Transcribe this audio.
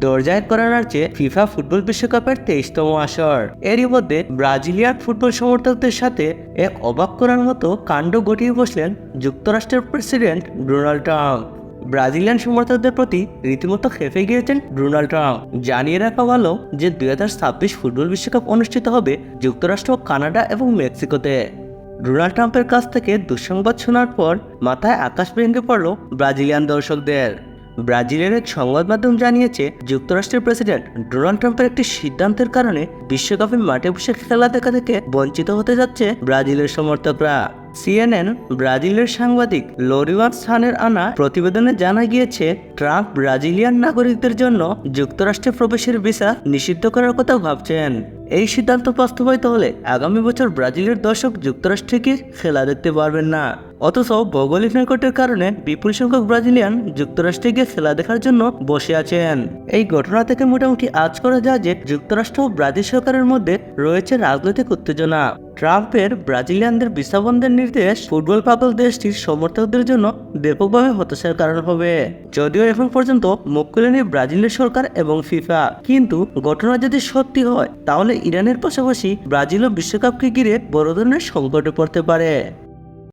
দরজায় করা নাড়ছে FIFA football বিশ্বকাপের তেইশতম আসর। এরই মধ্যে ব্রাজিলিয়ান ফুটবল সমর্থকদের সাথে এক অবাক করার মতো কাণ্ড ঘটিয়ে বসলেন যুক্তরাষ্ট্রের প্রেসিডেন্ট ডোনাল্ড ট্রাম্প। ব্রাজিলিয়ান সমর্থকদের প্রতি রীতিমতো খেপে গিয়েছেন ডোনাল্ড ট্রাম্প। জানিয়ে রাখা ভালো যে দুই ছাব্বিশ ফুটবল বিশ্বকাপ অনুষ্ঠিত হবে যুক্তরাষ্ট্র, কানাডা এবং মেক্সিকোতে। ডোনাল্ড ট্রাম্পের কাছ থেকে দুঃসংবাদ শোনার পর মাথায় আকাশ ভেঙে পড়ল ব্রাজিলিয়ান দর্শকদের। ব্রাজিলের এক সংবাদ মাধ্যম জানিয়েছে, যুক্তরাষ্ট্রের প্রেসিডেন্ট ডোনাল্ড ট্রাম্পের একটি সিদ্ধান্তের কারণে বিশ্বকাপে মাঠে বসে খেলা দেখা থেকে বঞ্চিত হতে যাচ্ছে ব্রাজিলের সমর্থকরা। সিএনএন ব্রাজিলের সাংবাদিক লোরিওয়ান সানের আনা প্রতিবেদনে জানা গিয়েছে, ট্রাম্প ব্রাজিলিয়ান নাগরিকদের জন্য যুক্তরাষ্ট্রে প্রবেশের ভিসা নিষিদ্ধ করার কথা ভাবছেন। এই সিদ্ধান্ত বাস্তবায়িত হলে আগামী বছর ব্রাজিলের দর্শক যুক্তরাষ্ট্রে গিয়ে খেলা দেখতে পারবেন না। অথচ ভৌগোলিক নৈকটের কারণে বিপুল সংখ্যক ব্রাজিলিয়ান যুক্তরাষ্ট্রে গিয়ে খেলা দেখার জন্য বসে আছেন। এই ঘটনা থেকে মোটামুটি আজ করা যায় যে যুক্তরাষ্ট্র ও ব্রাজিল সরকারের মধ্যে রয়েছে রাজনৈতিক উত্তেজনা। ট্রাম্পের ব্রাজিলিয়ানদের ভিসা নির্দেশ ফুটবল পাগল দেশটির সমর্থকদের জন্য ব্যাপকভাবে হতাশার কারণ হবে। যদিও এখন পর্যন্ত মুখ খুলেনি ব্রাজিলের সরকার এবং ফিফা। কিন্তু ঘটনা যদি সত্যি হয়, তাহলে ইরানের পাশাপাশি ব্রাজিলও বিশ্বকাপকে ঘিরে বড় ধরনের সংকটে পড়তে পারে।